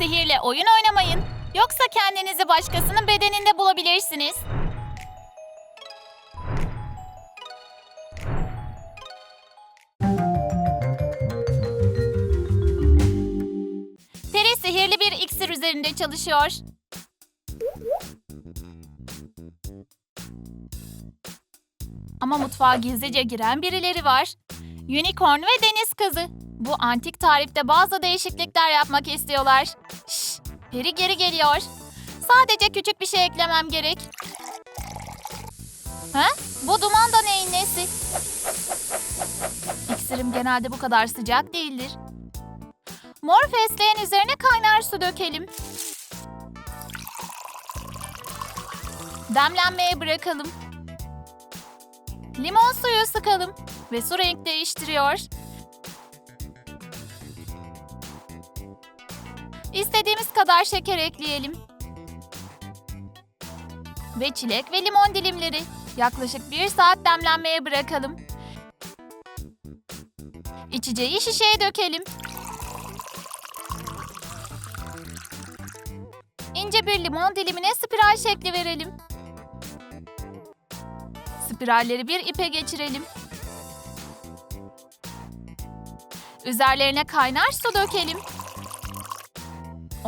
Sihirle oyun oynamayın. Yoksa kendinizi başkasının bedeninde bulabilirsiniz. Peri sihirli bir iksir üzerinde çalışıyor. Ama mutfağa gizlice giren birileri var. Unicorn ve deniz kızı. Bu antik tarifte bazı değişiklikler yapmak istiyorlar. Şşş, peri geri geliyor. Sadece küçük bir şey eklemem gerek. Ha? Bu duman da neyin nesi? İksirim genelde bu kadar sıcak değildir. Mor fesleğen üzerine kaynar su dökelim. Demlenmeye bırakalım. Limon suyu sıkalım ve su renk değiştiriyor. İstediğimiz kadar şeker ekleyelim. Ve çilek ve limon dilimleri. Yaklaşık bir saat demlenmeye bırakalım. İçeceği şişeye dökelim. İnce bir limon dilimine spiral şekli verelim. Spiralleri bir ipe geçirelim. Üzerlerine kaynar su dökelim.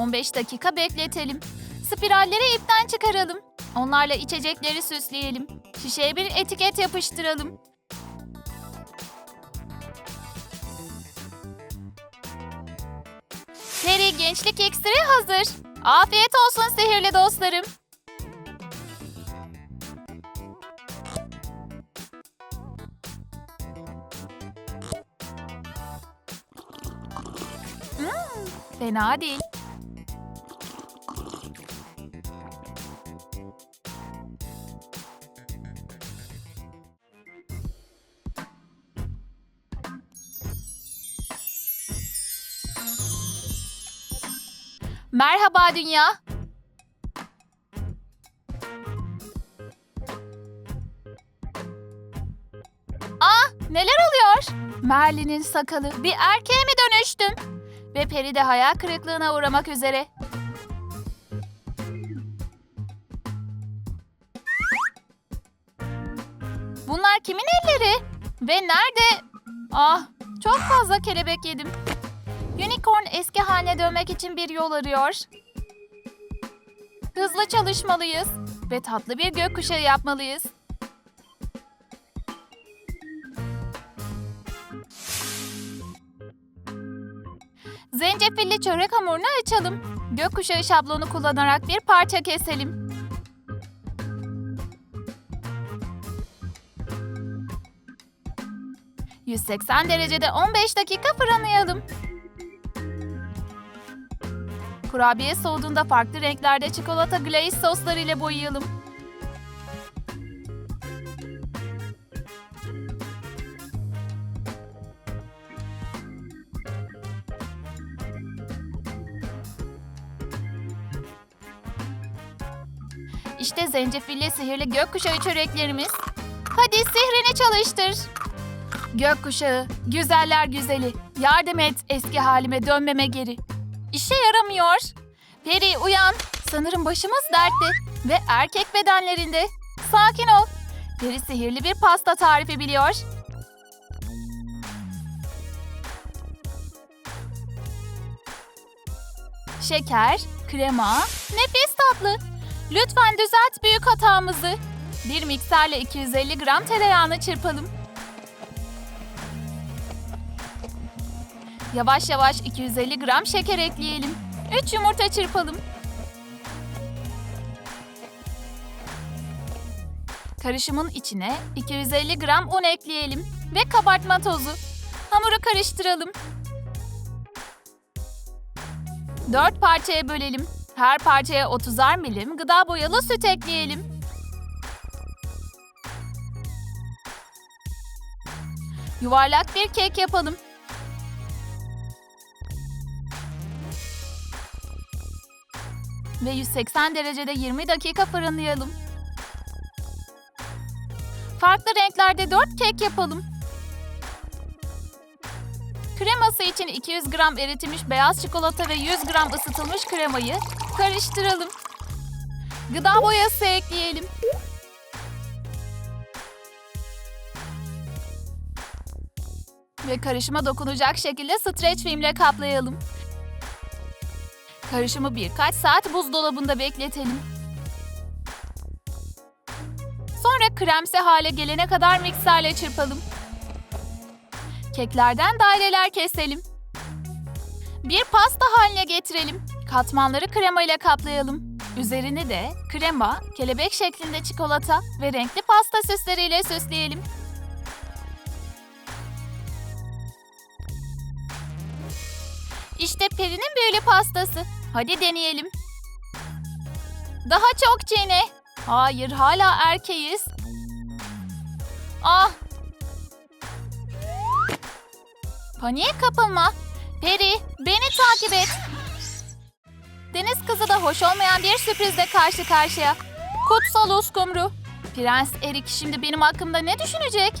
15 dakika bekletelim. Spiralleri ipten çıkaralım. Onlarla içecekleri süsleyelim. Şişeye bir etiket yapıştıralım. Peri gençlik iksiri hazır. Afiyet olsun sihirli dostlarım. Hmm, fena değil. Merhaba dünya. Ah, neler oluyor? Merlin'in sakalı bir erkeğe mi dönüştüm? Ve Peri de hayal kırıklığına uğramak üzere. Bunlar kimin elleri? Ve nerede? Ah, çok fazla kelebek yedim. Unicorn eski haline dönmek için bir yol arıyor. Hızlı çalışmalıyız ve tatlı bir gökkuşağı yapmalıyız. Zencefilli çörek hamurunu açalım. Gökkuşağı şablonu kullanarak bir parça keselim. ...180 derecede 15 dakika fırınlayalım. Kurabiye soğuduğunda farklı renklerde çikolata glaze sosları ile boyayalım. İşte zencefilli sihirli gökkuşağı çöreklerimiz. Hadi sihrini çalıştır. Gökkuşağı, güzeller güzeli. Yardım et eski halime dönmeme geri. İşe yaramıyor. Peri uyan. Sanırım başımız dertte. Ve erkek bedenlerinde. Sakin ol. Peri sihirli bir pasta tarifi biliyor. Şeker, krema, nefis tatlı. Lütfen düzelt büyük hatamızı. Bir mikserle 250 gram tereyağını çırpalım. Yavaş yavaş 250 gram şeker ekleyelim. 3 yumurta çırpalım. Karışımın içine 250 gram un ekleyelim ve kabartma tozu. Hamuru karıştıralım. 4 parçaya bölelim. Her parçaya 30'ar milim gıda boyalı süt ekleyelim. Yuvarlak bir kek yapalım. Ve 180 derecede 20 dakika fırınlayalım. Farklı renklerde 4 kek yapalım. Kreması için 200 gram eritilmiş beyaz çikolata ve 100 gram ısıtılmış kremayı karıştıralım. Gıda boyası ekleyelim. Ve karışıma dokunacak şekilde streç filmle kaplayalım. Karışımı birkaç saat buzdolabında bekletelim. Sonra kremsi hale gelene kadar mikserle çırpalım. Keklerden daireler keselim. Bir pasta haline getirelim. Katmanları krema ile kaplayalım. Üzerini de krema, kelebek şeklinde çikolata ve renkli pasta süsleriyle süsleyelim. İşte Peri'nin büyülü pastası. Hadi deneyelim. Daha çok çiğne. Hayır, hala erkeğiz. Ah! Paniğe kapılma. Peri, beni takip et. Deniz kızı da hoş olmayan bir sürprizle karşı karşıya. Kutsal uskumru. Prens Erik şimdi benim hakkımda ne düşünecek?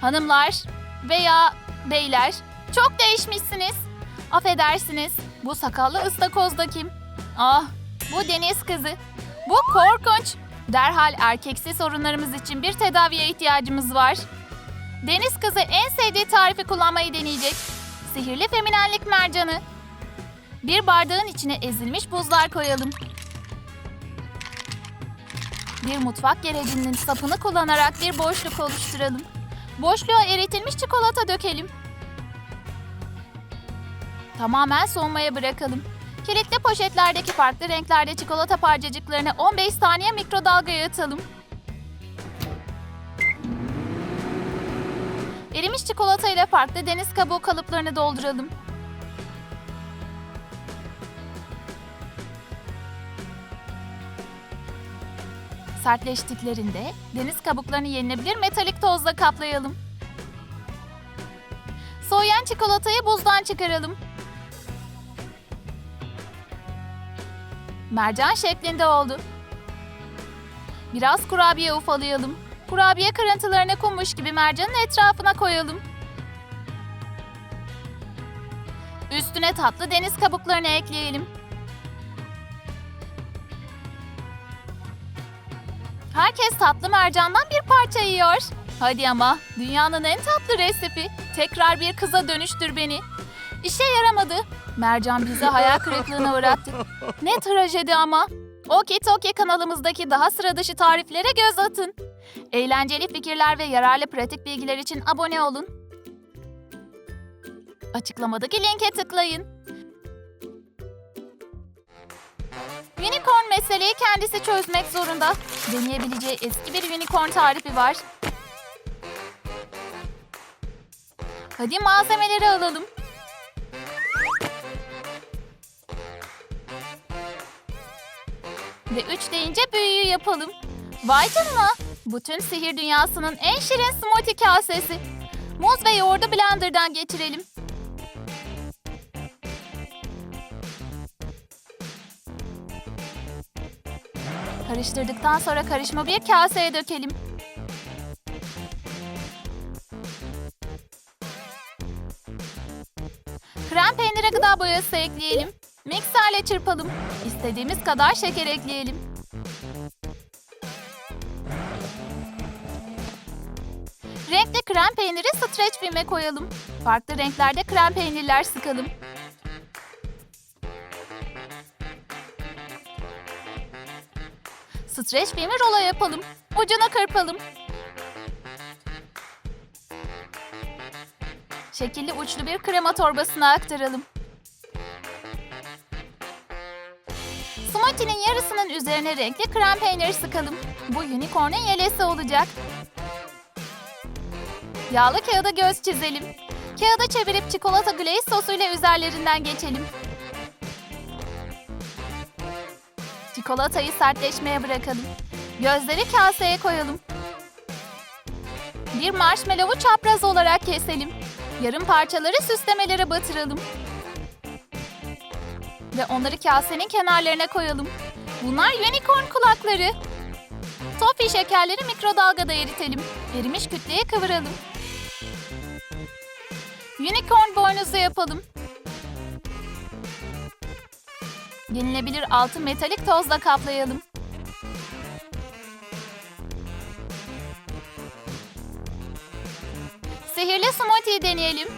Hanımlar veya beyler çok değişmişsiniz. Affedersiniz. Bu sakallı ıstakoz kim? Ah, bu deniz kızı. Bu korkunç. Derhal erkeksi sorunlarımız için bir tedaviye ihtiyacımız var. Deniz kızı en sevdiği tarifi kullanmayı deneyecek. Sihirli feminenlik mercanı. Bir bardağın içine ezilmiş buzlar koyalım. Bir mutfak gerecinin sapını kullanarak bir boşluk oluşturalım. Boşluğa eritilmiş çikolata dökelim. Tamamen soğumaya bırakalım. Kilitli poşetlerdeki farklı renklerde çikolata parçacıklarını 15 saniye mikrodalgaya atalım. Erimiş çikolata ile farklı deniz kabuğu kalıplarını dolduralım. Sertleştiklerinde deniz kabuklarını yenilebilir metalik tozla kaplayalım. Soğuyan çikolatayı buzdan çıkaralım. Mercan şeklinde oldu. Biraz kurabiye ufalayalım. Kurabiye kırıntılarını kummuş gibi mercanın etrafına koyalım. Üstüne tatlı deniz kabuklarını ekleyelim. Herkes tatlı mercandan bir parça yiyor. Hadi ama dünyanın en tatlı resipi. Tekrar bir kıza dönüştür beni. İşe yaramadı. Mercan bizi hayal kırıklığına uğrattı. Ne trajedi ama. Oki Toki kanalımızdaki daha sıra dışı tariflere göz atın. Eğlenceli fikirler ve yararlı pratik bilgiler için abone olun. Açıklamadaki linke tıklayın. Unicorn meseleyi kendisi çözmek zorunda. Deneyebileceği eski bir unicorn tarifi var. Hadi malzemeleri alalım. Ve üç deyince büyüyü yapalım. Vay canına! Bütün sihir dünyasının en şirin smoothie kasesi. Muz ve yoğurdu blenderdan geçirelim. Karıştırdıktan sonra karışımı bir kaseye dökelim. Krem peynire gıda boyası ekleyelim. Mikserle çırpalım. İstediğimiz kadar şeker ekleyelim. Renkli krem peyniri streç filme koyalım. Farklı renklerde krem peynirler sıkalım. Streç filmi rola yapalım. Ucuna kırpalım. Şekilli uçlu bir krema torbasına aktaralım. Smoothie'nin yarısının üzerine renkli krem peynir sıkalım. Bu unicorn'un yelesi olacak. Yağlı kağıda göz çizelim. Kağıda çevirip çikolata glaze sosuyla üzerlerinden geçelim. Çikolatayı sertleşmeye bırakalım. Gözleri kaseye koyalım. Bir marshmallow'u çapraz olarak keselim. Yarım parçaları süslemelere batıralım. Ve onları kasenin kenarlarına koyalım. Bunlar unicorn kulakları. Toffee şekerleri mikrodalgada eritelim. Erimiş kütleye kıvıralım. Unicorn boynuzu yapalım. Yenilebilir altın metalik tozla kaplayalım. Sihirli smoothie deneyelim.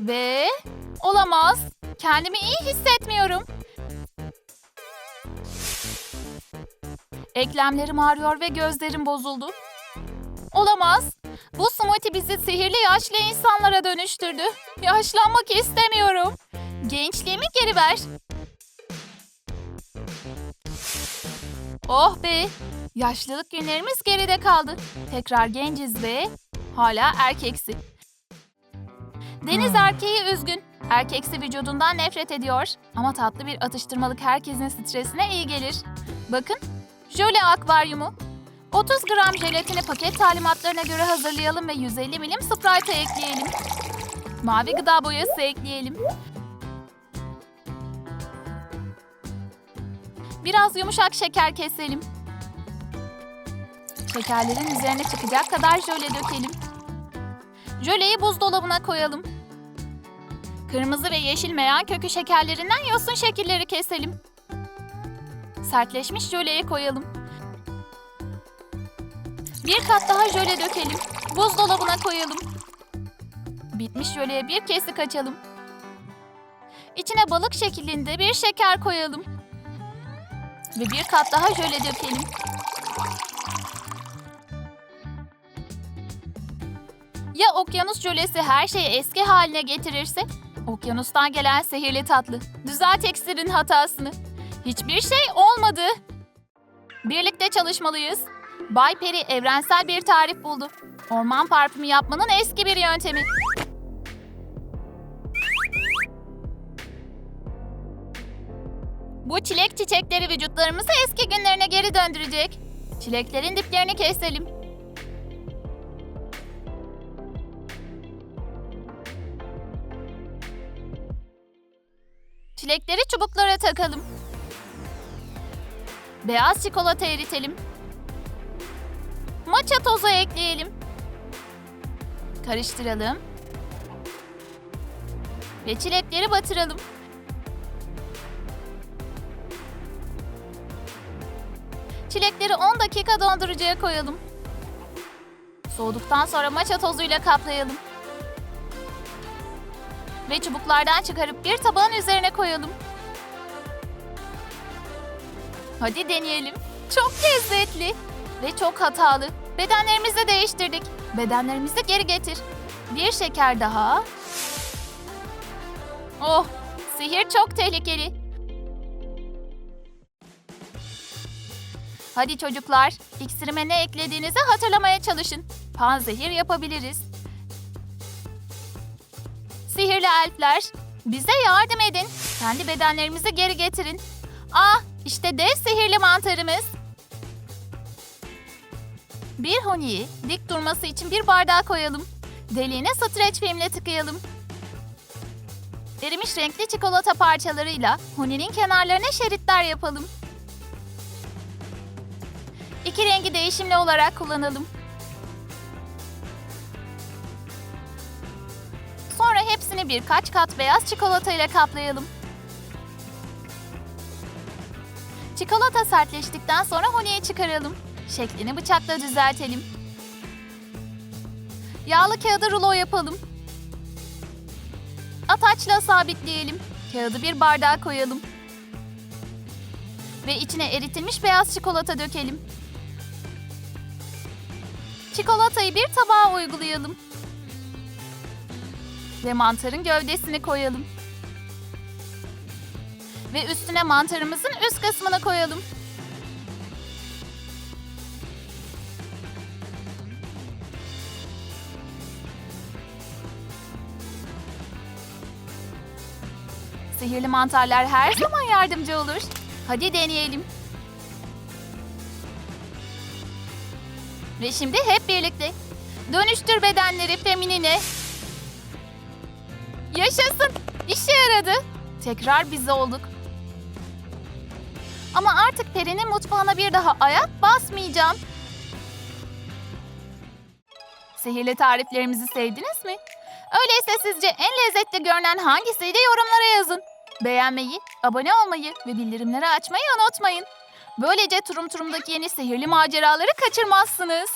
Ve olamaz. Kendimi iyi hissetmiyorum. Eklemlerim ağrıyor ve gözlerim bozuldu. Olamaz. Bu smoothie bizi sihirli yaşlı insanlara dönüştürdü. Yaşlanmak istemiyorum. Gençliğimi geri ver. Oh be. Yaşlılık günlerimiz geride kaldı. Tekrar genciz ve hala erkeksi. Deniz erkeği üzgün. Erkeksi vücudundan nefret ediyor. Ama tatlı bir atıştırmalık herkesin stresine iyi gelir. Bakın, jöle akvaryumu. 30 gram jelatini paket talimatlarına göre hazırlayalım ve 150 milim Sprite ekleyelim. Mavi gıda boyası ekleyelim. Biraz yumuşak şeker keselim. Şekerlerin üzerine çıkacak kadar jöle dökelim. Jöleyi buzdolabına koyalım. Kırmızı ve yeşil meyan kökü şekerlerinden yosun şekilleri keselim. Sertleşmiş jöleye koyalım. Bir kat daha jöle dökelim. Buzdolabına koyalım. Bitmiş jöleye bir kesik açalım. İçine balık şeklinde bir şeker koyalım. Ve bir kat daha jöle dökelim. Ya okyanus jölesi her şeyi eski haline getirirse? Okyanustan gelen sihirli tatlı. Düzelt iksirin hatasını. Hiçbir şey olmadı. Birlikte çalışmalıyız. Bay Peri evrensel bir tarif buldu. Orman parfümü yapmanın eski bir yöntemi. Bu çilek çiçekleri vücutlarımızı eski günlerine geri döndürecek. Çileklerin diplerini keselim. Çilekleri çubuklara takalım. Beyaz çikolata eritelim. Matcha tozu ekleyelim. Karıştıralım. Ve çilekleri batıralım. Çilekleri 10 dakika dondurucuya koyalım. Soğuduktan sonra matcha tozuyla kaplayalım. Ve çubuklardan çıkarıp bir tabağın üzerine koyalım. Hadi deneyelim. Çok lezzetli ve çok hatalı. Bedenlerimizi değiştirdik. Bedenlerimizi geri getir. Bir şeker daha. Oh, sihir çok tehlikeli. Hadi çocuklar, iksirime ne eklediğinizi hatırlamaya çalışın. Panzehir yapabiliriz. Sihirli elfler, bize yardım edin. Kendi bedenlerimizi geri getirin. Ah, işte dev sihirli mantarımız. Bir honiyi dik durması için bir bardağa koyalım. Deliğine streç filmle tıkayalım. Erimiş renkli çikolata parçalarıyla honinin kenarlarına şeritler yapalım. İki rengi değişimli olarak kullanalım. Sonra hepsini birkaç kat beyaz çikolata ile kaplayalım. Çikolata sertleştikten sonra honiyi çıkaralım. Şeklini bıçakla düzeltelim. Yağlı kağıdı rulo yapalım. Ataçla sabitleyelim. Kağıdı bir bardağa koyalım. Ve içine eritilmiş beyaz çikolata dökelim. Çikolatayı bir tabağa uygulayalım. Ve mantarın gövdesini koyalım. Ve üstüne mantarımızın üst kısmını koyalım. Sihirli mantarlar her zaman yardımcı olur. Hadi deneyelim. Ve şimdi hep birlikte. Dönüştür bedenleri feminine. Yaşasın. İşe yaradı. Tekrar biz olduk. Ama artık Peri'nin mutfağına bir daha ayak basmayacağım. Sihirli tariflerimizi sevdiniz mi? Öyleyse sizce en lezzetli görünen hangisiydi yorumlara yazın. Beğenmeyi, abone olmayı ve bildirimleri açmayı unutmayın. Böylece Turum Turum'daki yeni sihirli maceraları kaçırmazsınız.